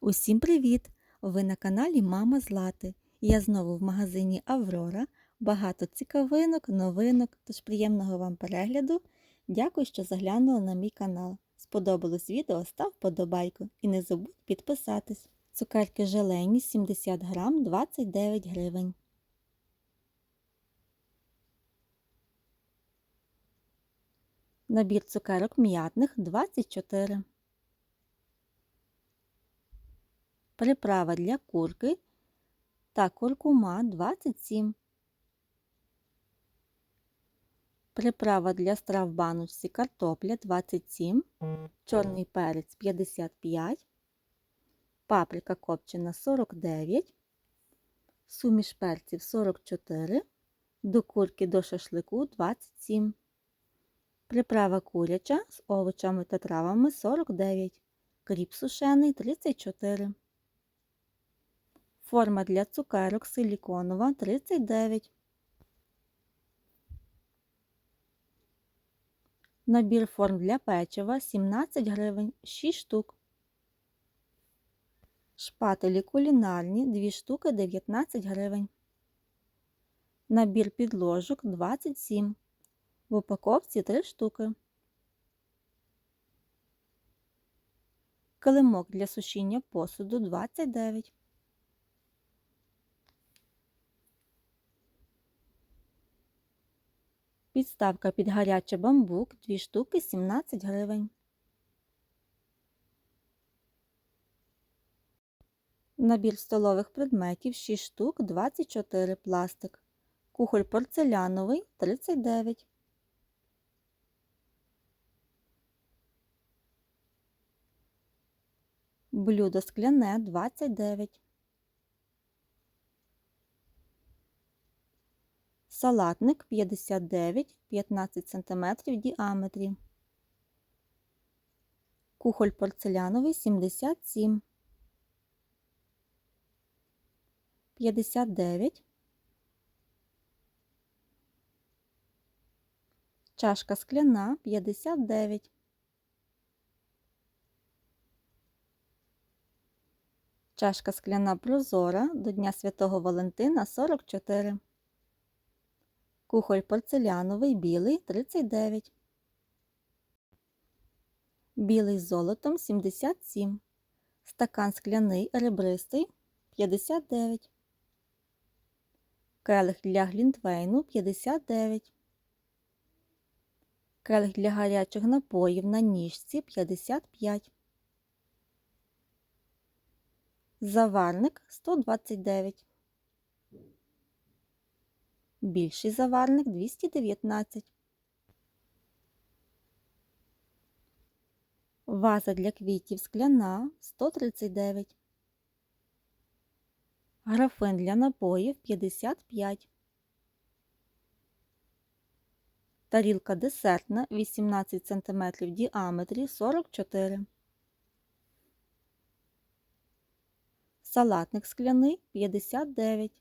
Усім привіт! Ви на каналі Мама Злати. Я знову в магазині Аврора. Багато цікавинок, новинок, тож приємного вам перегляду. Дякую, що заглянули на мій канал. Сподобалось відео, став подобайку і не забудь підписатись. Цукерки желені 70 грам 29 гривень. Набір цукерок м'ятних 24. Приправа для курки та куркума 27. Приправа для страв баночці картопля 27, чорний перець 55, паприка копчена 49, суміш перців 44, до курки до шашлику 27. Приправа куряча з овочами та травами 49, кріп сушений 34. Форма для цукерок силіконова 39. Набір форм для печива 17 гривень 6 штук. Шпателі кулінарні 2 штуки 19 гривень. Набір підложок 27. В упаковці 3 штуки. Килимок для сушіння посуду 29. Підставка під гарячий бамбук 2 штуки 17 гривень. Набір столових предметів 6 штук 24 пластик. Кухоль порцеляновий 39. Блюдо скляне 29. Салатник 59 15 см в діаметрі. Кухоль порцеляновий 77 59 Чашка скляна 59 Чашка скляна прозора до Дня Святого Валентина 44 Кухоль порцеляновий білий 39. Білий з золотом 77. Стакан скляний ребристий 59. Келих для глінтвейну 59. Келих для гарячих напоїв на ніжці 55. Заварник 129. Більший заварник 219. Ваза для квітів скляна 139. Графин для напоїв 55. Тарілка десертна 18 см в діаметрі 44. Салатник скляний 59.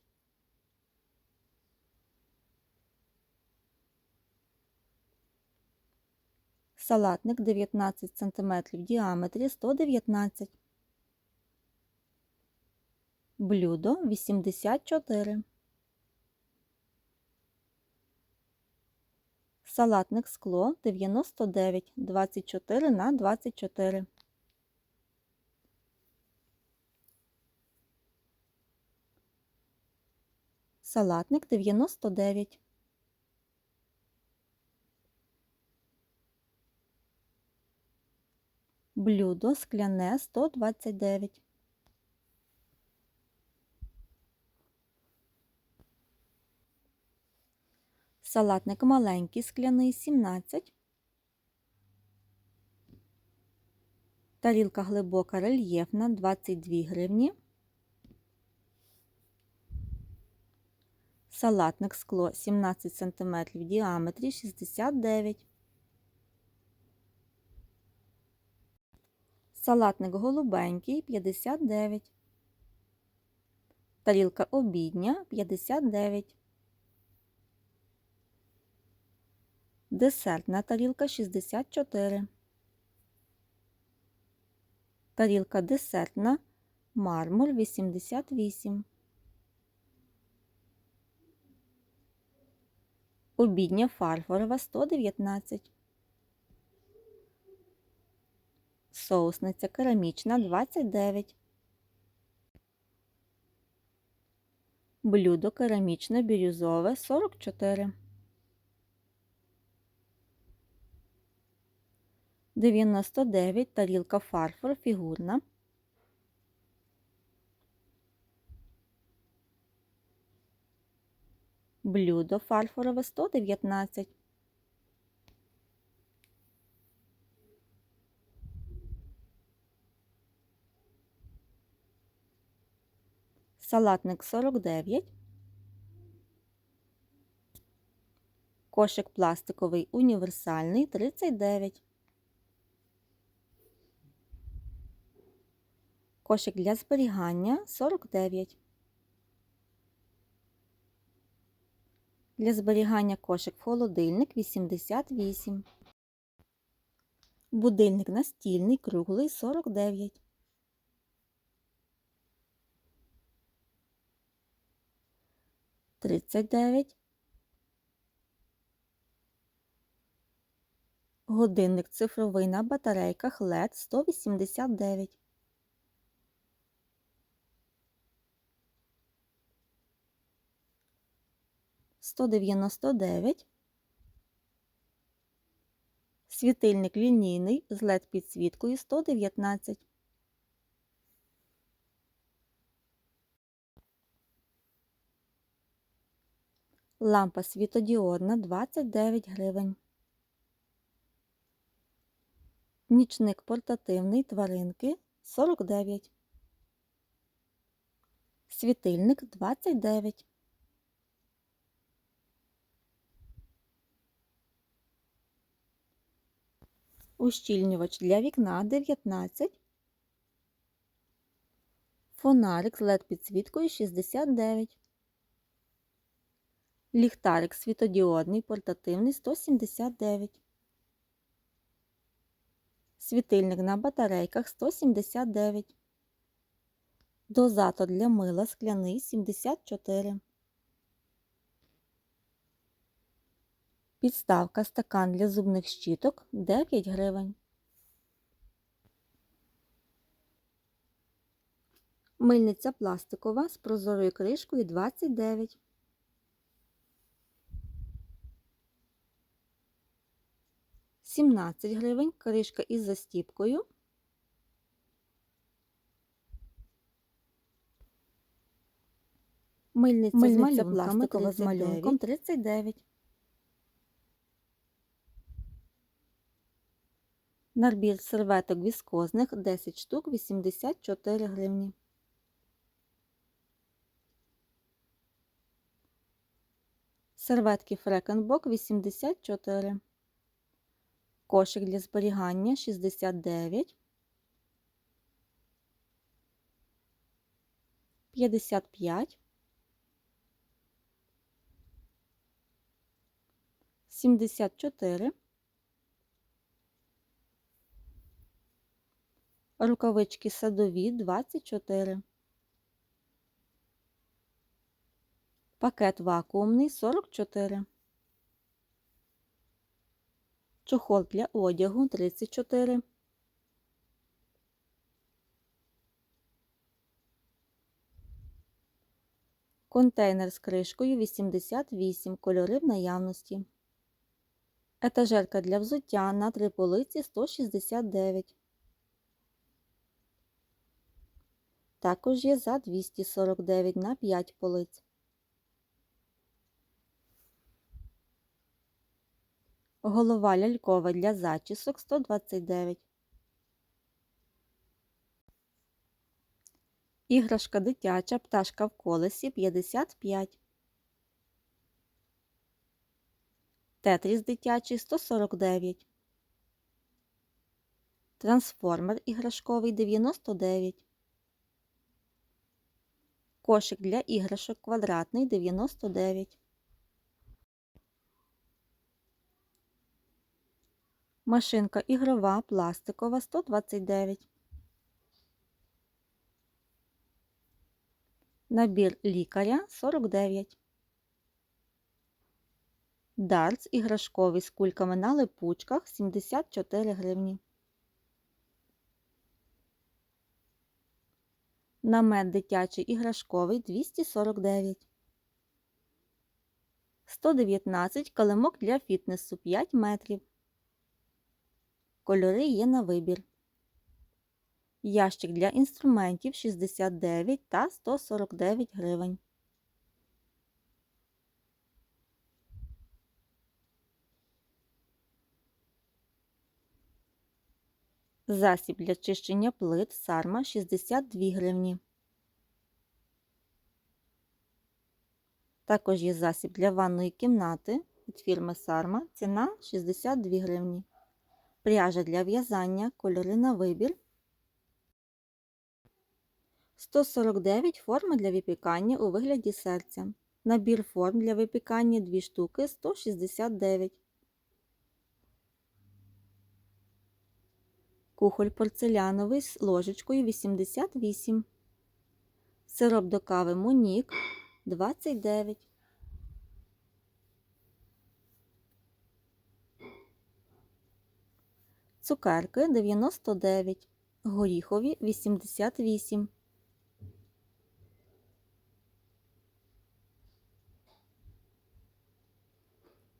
Салатник 19 см в діаметрі 119. Блюдо 84. Салатник скло 99 24 на 24. Салатник 99. Блюдо скляне 129. Салатник маленький скляний 17. Тарілка глибока рельєфна 22 гривні. Салатник скло 17 см в діаметрі 69. Салатник голубенький 59. Тарілка обідня 59. Десертна тарілка 64. Тарілка десертна мармур 88. Обідня фарфорова 119. Соусниця керамічна 29. Блюдо керамічне бірюзове 44. 99 тарілка фарфор фігурна. Блюдо фарфорове 119. Салатник 49. Кошик пластиковий універсальний 39. Кошик для зберігання 49. Для зберігання кошик в холодильник 88. Будильник настільний круглий 49. Тридцять дев'ять. Годинник цифровий на батарейках LED 189. Сто дев'яносто дев'ять. Світильник лінійний з LED підсвіткою 119. Лампа світодіодна 29 гривень. Нічник портативний тваринки 49. Світильник 29. Ущільнювач для вікна 19. Фонарик з LED підсвіткою 69. Ліхтарик світодіодний портативний 179. Світильник на батарейках 179. Дозатор для мила скляний 74. Підставка стакан для зубних щіток 9 гривень. Мильниця пластикова з прозорою кришкою 29. Сімнадцять гривень, кришка із застіпкою. Мильниця, Мильниця з пластикова з малюнком 39. Набір серветок віскозних 10 штук 84 гривні. Серветки Фрекенбок 84. Кошик для зберігання 69. 55. 74. Рукавички садові 24. Пакет вакуумний 44. Чохол для одягу 34. Контейнер з кришкою 88. Кольори в наявності. Етажерка для взуття на три полиці 169. Також є за 249 на 5 полиць. Голова лялькова для зачісок 129. Іграшка дитяча пташка в колесі 55. Тетріс дитячий 149. Трансформер іграшковий 99. Кошик для іграшок квадратний 99. Машинка ігрова пластикова 129. Набір лікаря 49. Дартс іграшковий з кульками на липучках 74 гривні. Намет дитячий іграшковий 249. 119 килимок для фітнесу 5 метрів. Кольори є на вибір. Ящик для інструментів 69 та 149 гривень. Засіб для чищення плит сарма 62 гривні. Також є засіб для ванної кімнати від фірми Сарма. Ціна 62 гривні. Пряжа для в'язання, кольори на вибір. 149 форми для випікання у вигляді серця. Набір форм для випікання 2 штуки 169. Кухоль порцеляновий з ложечкою 88. Сироп до кави Монік 29. Цукерки 99. Горіхові 88.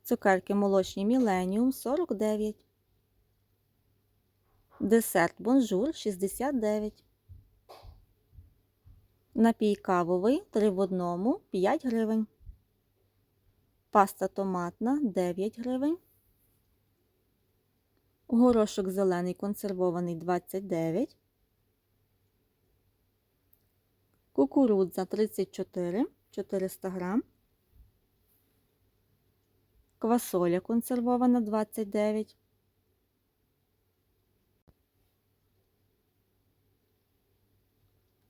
Цукерки молочні Міленіум 49. Десерт бонжур 69. Напій кавовий 3 в одному 5 гривень. Паста томатна 9 гривень. Горошок зелений консервований 29. Кукурудза 34 400 грам. Квасоля консервована 29.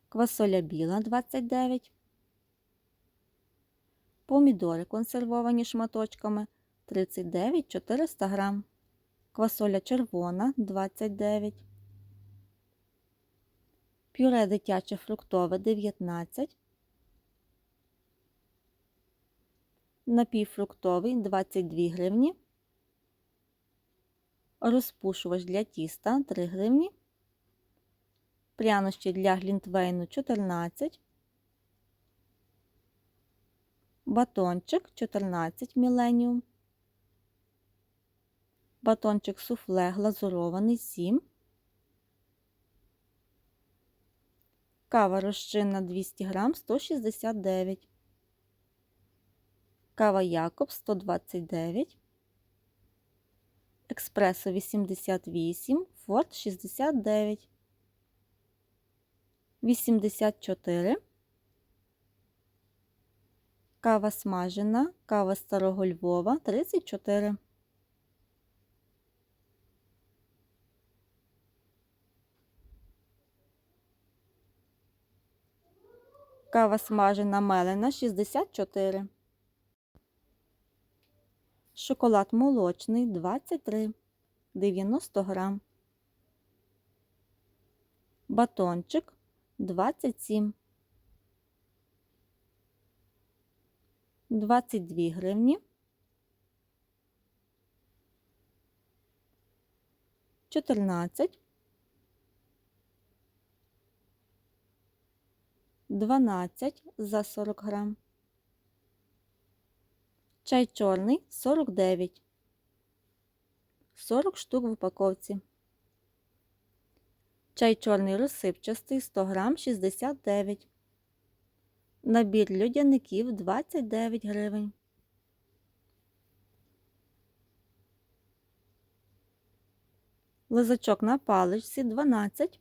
Квасоля біла 29. Помідори консервовані шматочками 39 400 грам. Квасоля червона 29. Пюре дитяче фруктове 19. Напій фруктовий 22 гривні. Розпушувач для тіста 3 гривні. Прянощі для глінтвейну 14. Батончик 14 міленіум. Батончик суфле глазурований 7. Кава розчинна 200 грам 169. Кава Якоб 129. Експресо 88, Форд 69. 84. Кава смажена, кава старого Львова 34. Кава смажена мелена 64. Шоколад молочний 23, 90 грам. Батончик 27. 22 гривні. 14. 12 за 40 грам. Чай чорний 49. 40 штук в упаковці. Чай чорний розсипчастий 100 грам 69. Набір людяників 29 гривень. Лизачок на паличці 12.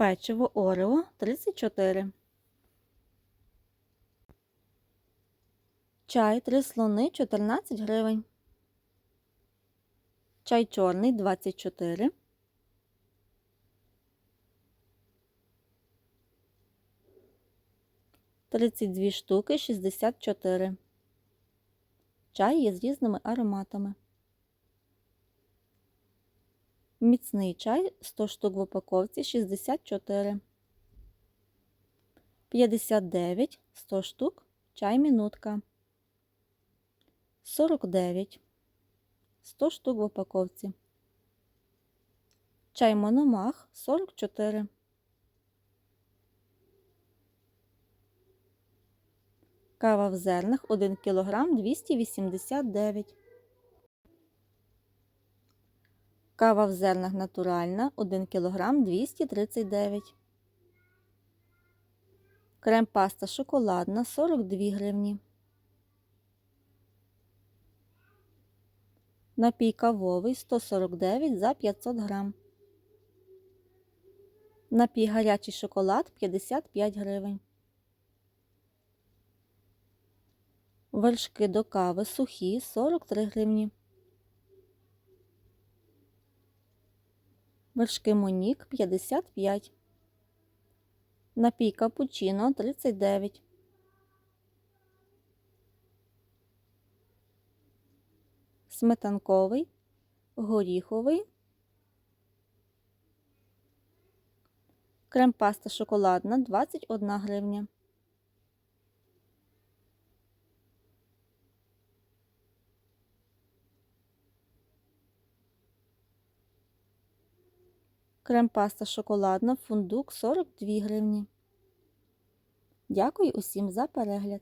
Печиво Орео 34. Чай три слони 14 гривень. Чай чорний 24. Тридцять дві штуки 64. Чай є з різними ароматами. Міцний чай 100 штук в упаковці 64. 59 100 штук, чай мінутка. 49 100 штук в упаковці. Чай мономах 44. Кава в зернах 1 кг 289. Кава в зернах натуральна 1 кг 239. Крем паста шоколадна 42 гривні. Напій кавовий 149 за 500 грам. Напій гарячий шоколад 55 гривень. Вершки до кави сухі 43 гривні. Вершки Монік 55. Напій капучино 39. Сметанковий, горіховий. Крем-паста шоколадна 21 гривня. Крем-паста шоколадна, фундук 42 гривні. Дякую усім за перегляд!